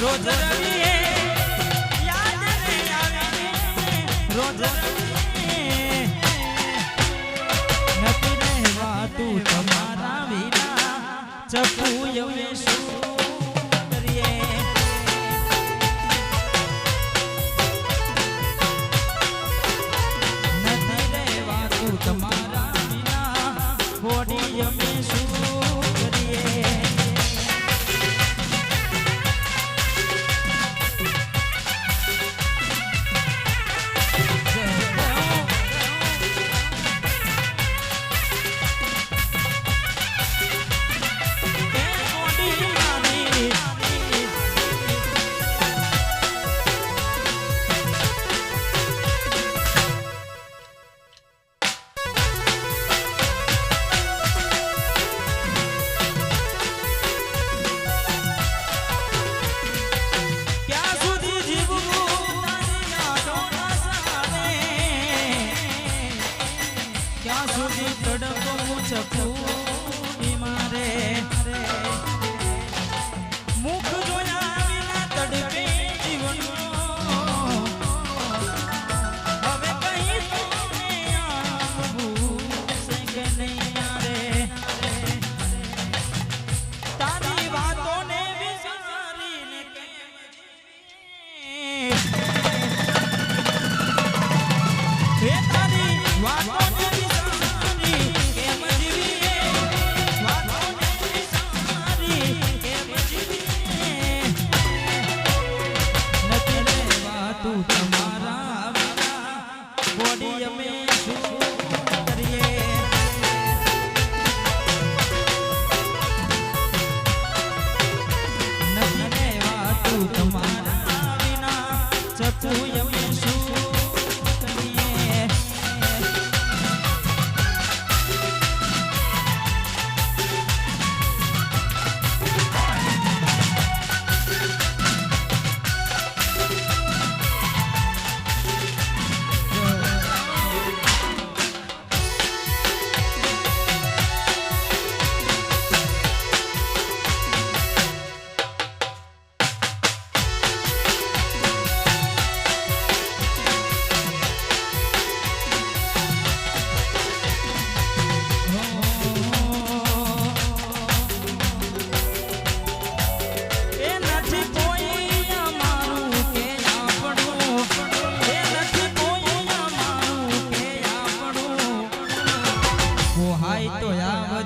રોજ રવિએ યાદ આવે રોજ રવિએ ક્યાં સુધી તડકો હું છકું તમારા વિના જતું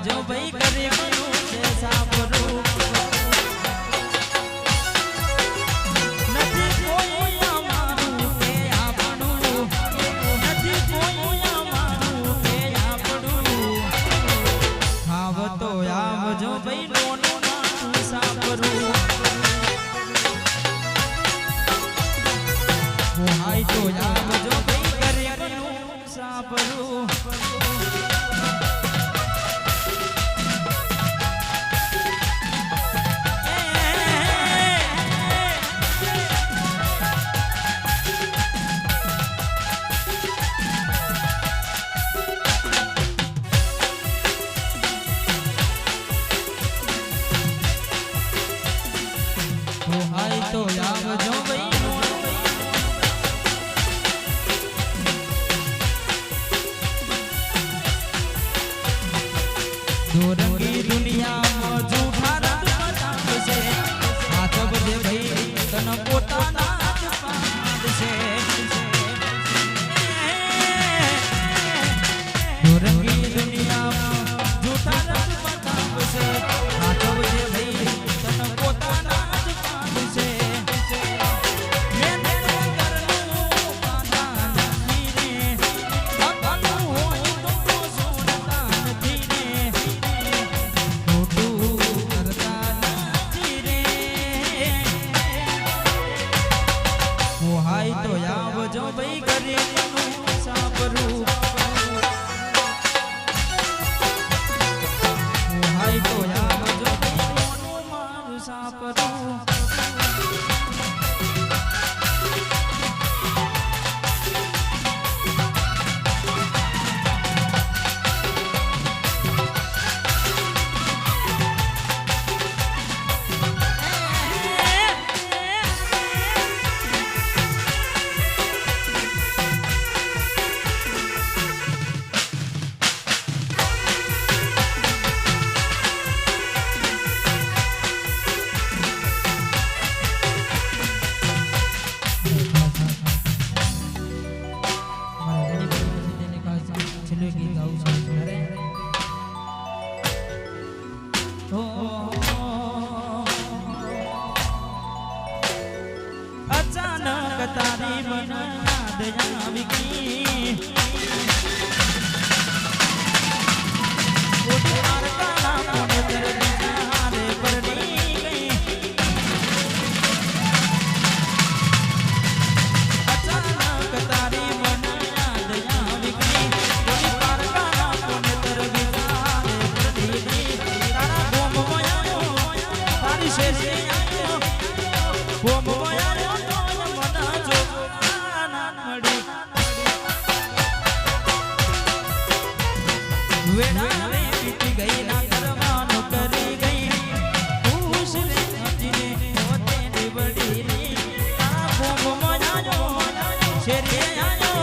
હાય તો આવજો ભાઈ આવજો તારી મન યાદ આવી China.